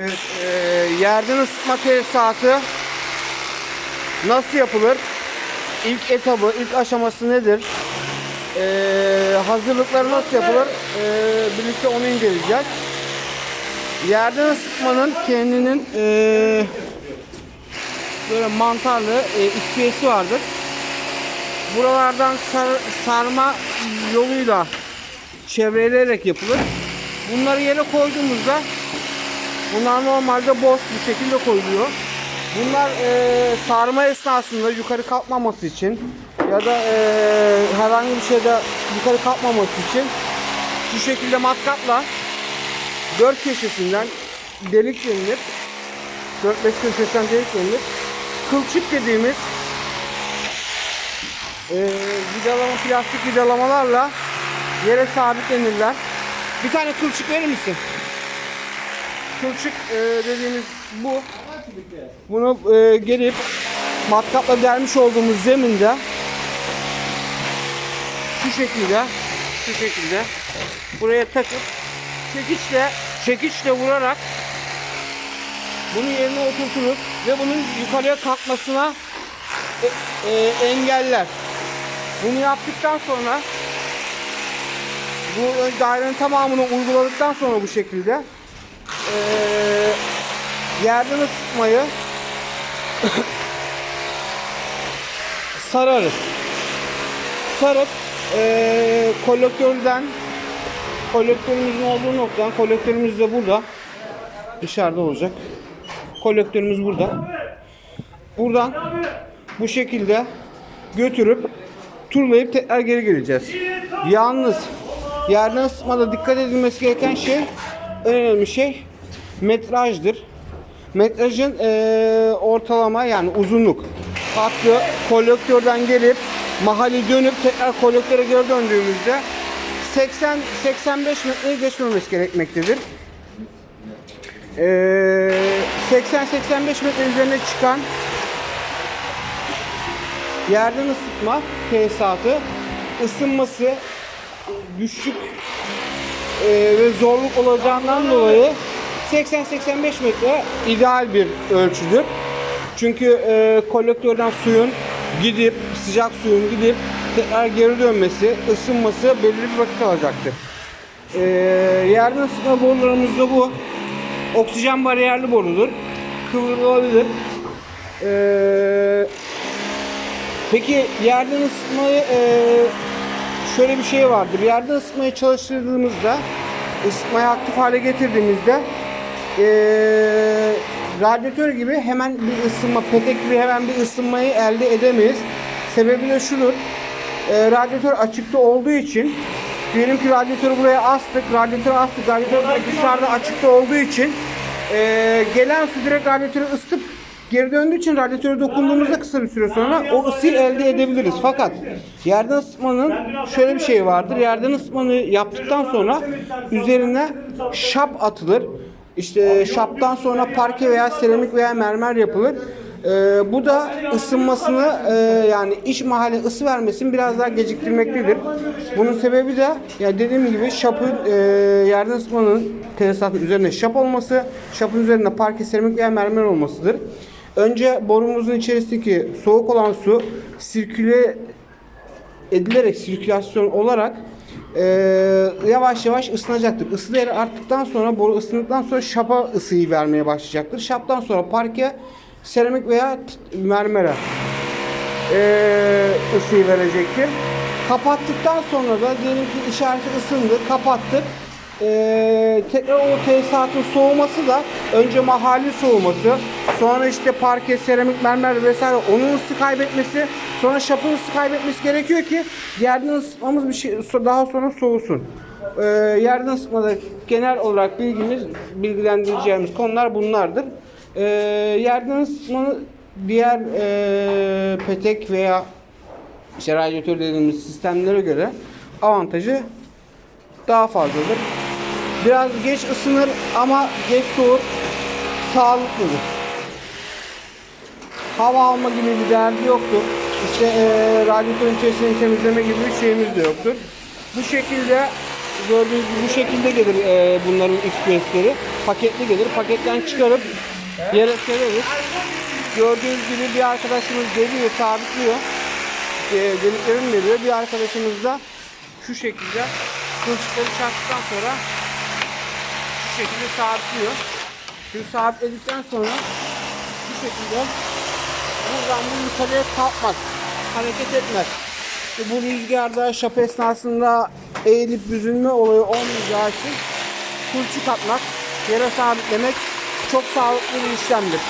Evet, e, yerden ısıtma tesisatı nasıl yapılır? İlk etabı, ilk aşaması nedir? E, hazırlıkları nasıl yapılır? E, birlikte onu inceleyeceğiz. Yerden ısıtmanın kendinin e, böyle mantarlı e, ispiyesi vardır. Buralardan sar- sarma yoluyla çevreleyerek yapılır. Bunları yere koyduğumuzda bunlar normalde boş bir şekilde koyuluyor. Bunlar e, sarma esnasında yukarı kalkmaması için ya da e, herhangi bir şeyde yukarı kalkmaması için şu şekilde matkapla dört köşesinden delik denilir. 4-5 köşesinden delik denilir. Kılçık dediğimiz e, vidalama plastik vidalamalarla yere sabitlenirler. Bir tane kılçık verir misin? Kılçık e, dediğimiz bu. Bunu e, gelip matkapla delmiş olduğumuz zeminde şu şekilde şu şekilde buraya takıp çekiçle çekiçle vurarak bunu yerine oturturuz ve bunun yukarıya kalkmasına e, e, engeller. Bunu yaptıktan sonra bu dairenin tamamını uyguladıktan sonra bu şekilde eee yerden ısıtmayı sararız. Sarıp eee kolektörden kolektörümüzün olduğu noktadan kolektörümüz de burada dışarıda olacak. Kolektörümüz burada. Buradan bu şekilde götürüp turlayıp tekrar geri geleceğiz. Yalnız yerden ısıtmada dikkat edilmesi gereken şey en önemli şey metrajdır. Metrajın eee, ortalama yani uzunluk hattı kolektörden gelip mahalli dönüp tekrar kolektöre geri döndüğümüzde 80-85 metreyi geçmemesi gerekmektedir. Eee 80-85 metre üzerine çıkan yerden ısıtma tesisatı ısınması düşük e, ve zorluk olacağından dolayı 80-85 metre ideal bir ölçüdür. Çünkü e, kolektörden suyun gidip sıcak suyun gidip tekrar geri dönmesi, ısınması belirli bir vakit alacaktır. E, yerden ısıtma borularımız da bu. Oksijen bariyerli borudur. Kıvrılabilir. E, Peki yerden ısıtmayı e, şöyle bir şey vardır. Yerden ısıtmayı çalıştırdığımızda ısıtmayı aktif hale getirdiğimizde e, radyatör gibi hemen bir ısınma, petek gibi hemen bir ısınmayı elde edemeyiz. Sebebi de şudur. E, radyatör açıkta olduğu için diyelim ki radyatörü buraya astık, radyatörü astık, radyatör dışarıda açıkta olduğu için e, gelen su direkt radyatörü ısıtıp geri döndüğü için radyatöre dokunduğumuzda kısa bir süre sonra o ısıyı elde edebiliriz. Fakat yerden ısıtmanın şöyle bir şey vardır. Yerden ısıtmanı yaptıktan sonra üzerine şap atılır. İşte şaptan sonra parke veya seramik veya mermer yapılır. Ee, bu da ısınmasını e, yani iç mahalle ısı vermesini biraz daha geciktirmektedir. Bunun sebebi de ya dediğim gibi şapın e, yerden ısıtmanın tesisatın üzerine şap olması, şapın üzerinde parke seramik veya mermer olmasıdır. Önce borumuzun içerisindeki soğuk olan su sirküle edilerek sirkülasyon olarak e, yavaş yavaş ısınacaktır. Isı değeri arttıktan sonra boru ısındıktan sonra şapa ısıyı vermeye başlayacaktır. Şaptan sonra parke, seramik veya mermere e, ısıyı verecektir. Kapattıktan sonra da diyelim ki işareti ısındı, kapattık. E, tekrar o tesisatın soğuması da önce mahalli soğuması, sonra işte parke, seramik, mermer vesaire onun ısı kaybetmesi, sonra şapın ısı kaybetmesi gerekiyor ki yerden ısıtmamız bir şey daha sonra soğusun. E, yerden ısıtmada genel olarak bilgimiz, bilgilendireceğimiz konular bunlardır. E, yerden ısıtmanın diğer e, petek veya işte radyatör dediğimiz sistemlere göre avantajı daha fazladır. Biraz geç ısınır ama geç soğur sağlıklıdır. Hava alma gibi bir derdi yoktur. İşte e, radyatörün içerisini temizleme gibi bir şeyimiz de yoktur. Bu şekilde gördüğünüz gibi bu şekilde gelir e, bunların XPS'leri. paketli gelir. Paketten çıkarıp yere sereriz. Gördüğünüz gibi bir arkadaşımız geliyor, sabitliyor. E, deliklerini veriyor. Bir arkadaşımız da şu şekilde kılçıkları çaktıktan sonra şekilde sabitliyor. Şimdi sabitledikten sonra bu şekilde buradan bu yukarıya kalkmaz. Hareket etmez. İşte bu rüzgarda şap esnasında eğilip büzülme olayı olmayacağı için kulçuk atmak, yere sabitlemek çok sağlıklı bir işlemdir.